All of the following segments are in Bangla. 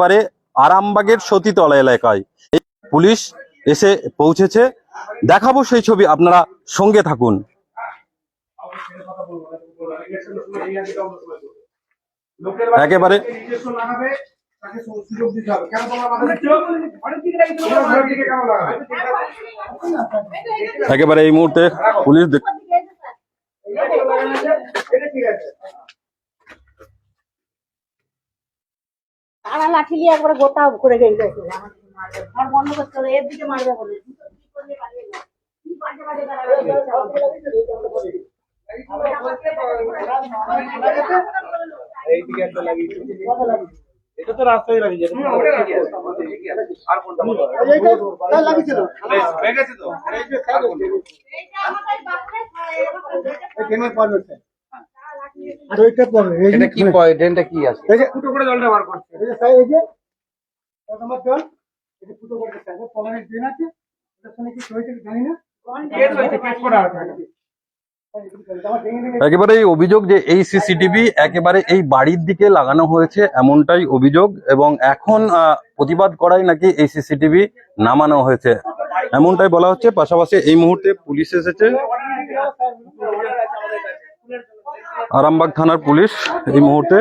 একেবারে আরামবাগের সতীতলা এলাকায়। এই পুলিশ এসে পৌঁছেছে। দেখাবো সেই ছবি, আপনারা সঙ্গে থাকুন। একেবারে একেবারে এই মুহূর্তে পুলিশ দেখ- এটা ঠিক আছে তারা লাঠি নিয়ে একবার গোটা করে গেছে আর বন্ধ করতে হবে এর দিকে মারবে বলে। এইদিকে এটা তো রাস্তায় লাগিয়েছে আর কোনটা লাগিয়েছিল। তো? আর কোনটা? এখানে পড়বে আর ওইটা পড়বে এটা কি পয় ড্রেনটা কি আছে? এই যে ফুটো করে জলটা বার করছে। এই যে সাই এই যে কত নম্বর জল এই যে ফুটো করে সাই কলমের ড্রেন আছে এটার সঙ্গে কি হয়েছে জানি না। কেস হয়েছে কেস করা আছে আমার ভেঙে ভেঙে একেবারে এই অভিযোগ যে এই সিসিটিভি একেবারে এই বাড়ির দিকে লাগানো হয়েছে এমনটাই অভিযোগ এবং এখন আহ, প্রতিবাদ করাই নাকি এই সিসিটিভি নামানো হয়েছে। এমনটাই বলা হচ্ছে। পাশাপাশি এই মুহূর্তে পুলিশ এসেছে। আরামবাগ থানার পুলিশ এই মুহূর্তে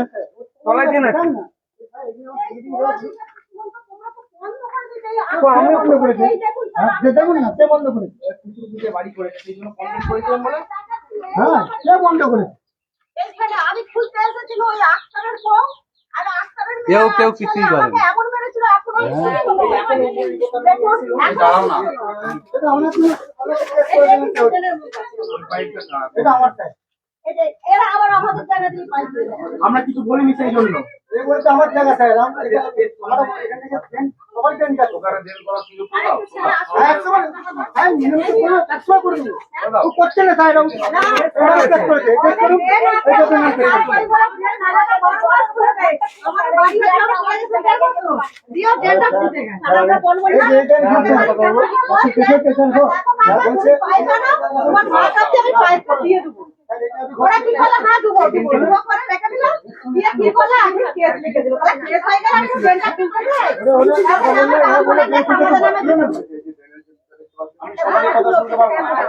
কেউ কেউ কিছুই। এটা আমরা আমার চাই এরা আবার আমাদের জায়গা দিয়ে পাইছে আমরা কিছু বলিনি সেই জন্য বলতে আমার জায়গা স্যার হ্যাঁ হ্যাঁ করছে না স্যার দেবো। আমি সবাই কথা শুনতে পারব না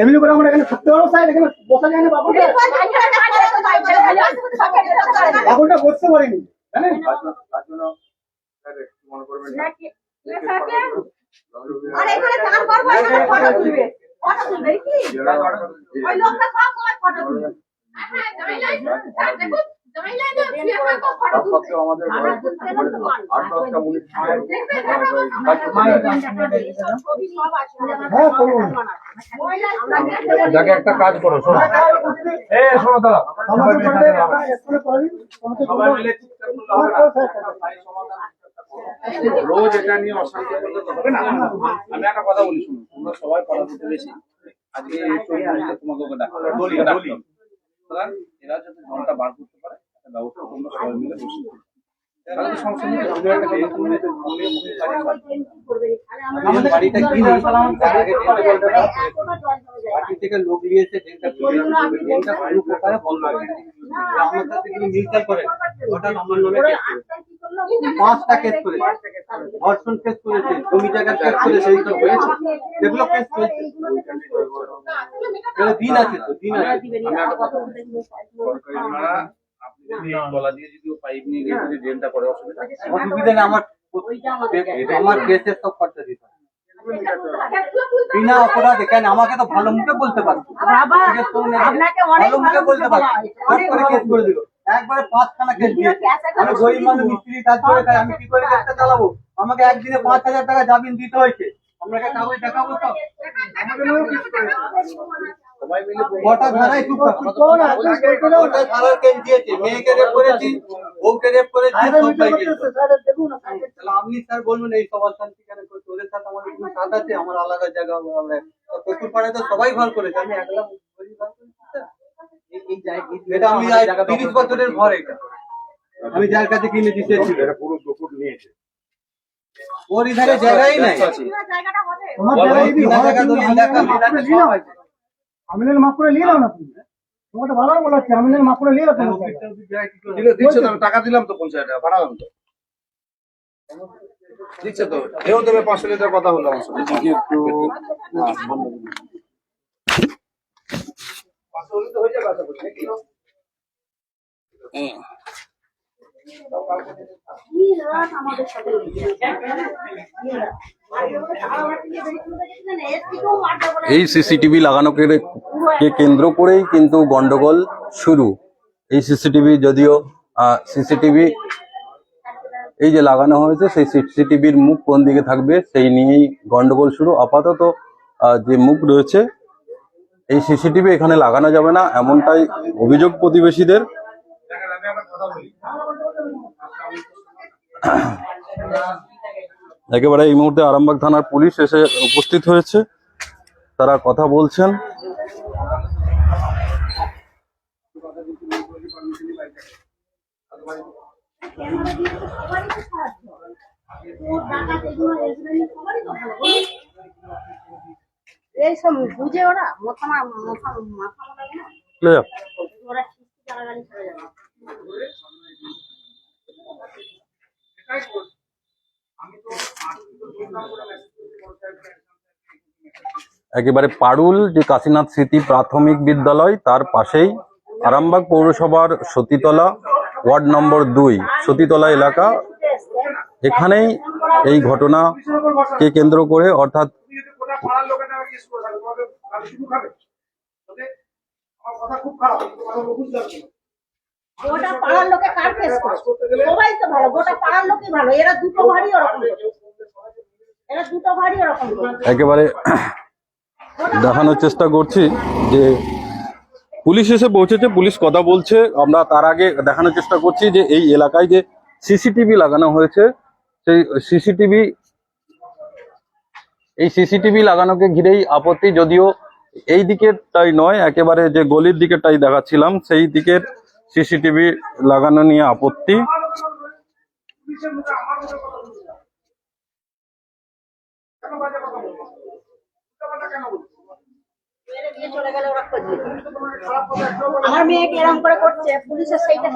এমনি করে আমরা এখানে থাকতে পারব স্যার? এখানে বসা যায় না বাবুটা বাবুটা বসতে পারিনি জানেন? আর এখানে চার বার বার ফটো তুলবে। ফটো তুলবে কি? ওই লোকটা সব সময় ফটো তুলবে? হ্যাঁ করব যাকে একটা কাজ করো শোনো। এ শোনো দাদা সবাই মিলে রোজ এটা নিয়ে অশান্তি করলে তো হবে না। আমি একটা কথা বলি শুনুন তোমরা সবাই পড়া করতে বেশি। আজকে তোমাকে ওকে ডাকতে হবে। ডলি ডলি সুতরাং এরা যাতে জলটা বার করতে পারে থেকে লোক নিয়েছে বন্ধ মিলচাল করে? ওটা আমার নামে কেস করেছে। পাঁচটা কেস করেছে। ধর্ষণ কেস করেছে জমি জায়গার কেস করেছে হয়েছে। এগুলো কেস চলছে দিন আছে তো দিন আছে। আমি একটা কথা বলি সরকারি ওনারা আপনি যদি এই গলা দিয়ে যদি পাইপ নিয়ে গিয়ে যদি ড্রেনটা করে অসুবিধা? অসুবিধা নেই আমার আমার কেসের সব খরচা দিতে হবে। বিনা অপরাধে কেন? আমাকে তো ভালো মুখে বলতে পারতো বাবা, ঠিক আছে, তো নেবে। আপনাকে অনেক ভালো মুখে বলতে পারতো বলা। ফট করে কেস করে দিল। একবারে পাঁচখানা কেস দিয়ে আমি গরিব মানুষ মিস্ত্রি কাজ করে আমি কি করে কেসটা চালাবো? আমাকে একদিনে পাঁচ হাজার টাকা জামিন দিতে হয়েছে। আপনাকে কাগজ দেখাবো তো? মিলে গোটা ধারায় চুপ কোন একজন বলতে দাও না। গোটা ধারার কেস দিয়েছে মেয়েকে রেপ করেছি বউকে রেপ করেছি আরে ভিডিও সবাইকে করতেছে, স্যার, দেখুন না, স্যার। তাহলে আপনি স্যার বলবেন এই সবার শান্তি কেন করছে? ওদের সাথে আমার কোনো সাথ আছে? আমার আলাদা জায়গা আলাদা প্রচুর পাড়ায় তো সবাই ঘর করেছে। আমি একলা ঘরই ঘর করেছি, স্যার। এটা আমি তিরিশ বছরের ঘর এটা। আমি যার কাছে কিনে দিতে পুরো দুপুর নিয়েছে। ওর ইধারে জায়গাই নাই। জায়গাটা হবে। তোমার বলো, জায়গায় হয়, আমিনের মাপ করে নিয়ে না তুমি তোমাকে ভালো বলা হচ্ছে আমিনের মাপ করে? নিয়ে। দিল দিচ্ছে তো টাকা দিলাম তো পঞ্চাশ টাকা বাড়ালাম তো। দিচ্ছে তো এও দেবে পাঁচশো লিটার কথা হলো আমার সাথে একটু হ্যাঁ, বন্ধ করুন। পাঁচশো হলে তো হয়ে যাবে আশা নাকি? আমাদের সাথে। এই সিসিটিভি লাগানোকে কে কেন্দ্র করেই কিন্তু গন্ডগোল শুরু। এই সিসিটিভি যদিও সিসিটিভি এই যে লাগানো হয়েছে, সেই সিসিটিভির মুখ কোন দিকে থাকবে, সেই নিয়েই গন্ডগোল শুরু। আপাতত যে মুখ রয়েছে, এই সিসিটিভি এখানে লাগানো যাবে না, এমনটাই অভিযোগ প্রতিবেশীদের। কথা একেবারে এই মুহূর্তে আরামবাগ থানার পুলিশ এসে উপস্থিত হয়েছে তারা কথা বলছেন। এইসব বুঝে ওরা মাথা মাথা মাথা। ওরা একেবারে পারুল যে কাশীনাথ স্মৃতি প্রাথমিক বিদ্যালয় তার পাশেই আরামবাগ পৌরসভার সতীতলা ওয়ার্ড নম্বর দুই সতীতলা এলাকা। এখানেই এই ঘটনাকে কেন্দ্র করে অর্থাৎ গোটা পাড়ার লোকে কার করে সবাই তো ভালো গোটা পাড়ার লোকই ভালো। এরা দুটো ভারী ওরকম এরা দুটো ভারী ওরকম একেবারে দেখানোর চেষ্টা করছি যে পুলিশ এসে পৌঁছেছে, পুলিশ কথা বলছে। আমরা তার আগে দেখানোর চেষ্টা করছি যে এই এলাকায় যে সিসিটিভি লাগানো হয়েছে, সেই সিসিটিভি, এই সিসিটিভি লাগানোকে ঘিরেই আপত্তি, যদিও এই দিকের তাই নয়, একেবারে যে গলির দিকেরটাই দেখাচ্ছিলাম, সেই দিকের সিসিটিভি লাগানো নিয়ে আপত্তি। কেন বাজে কথা বলছো? কেন আমার মেয়েকে এরকম করে করছে? পুলিশের সেইটা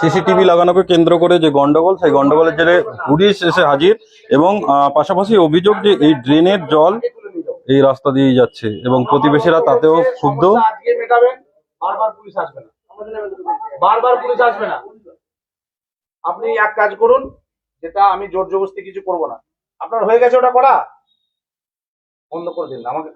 সিসিটিভি লাগানোকে কেন্দ্র করে যে গন্ডগোল, সেই গন্ডগোলের জেরে পুলিশ এসে হাজির এবং পাশাপাশি অভিযোগ যে এই ড্রেনের জল এই রাস্তা দিয়ে যাচ্ছে এবং প্রতিবেশীরা তাতেও ক্ষুব্ধ। বারবার পুলিশ আসবে না। বারবার পুলিশ আসবে না। আপনি এক কাজ করুন, যেটা আমি জোর জবরদস্তি কিছু করব না। আপনার হয়ে গেছে ওটা করা? বন্ধ করে দিন। আমাকে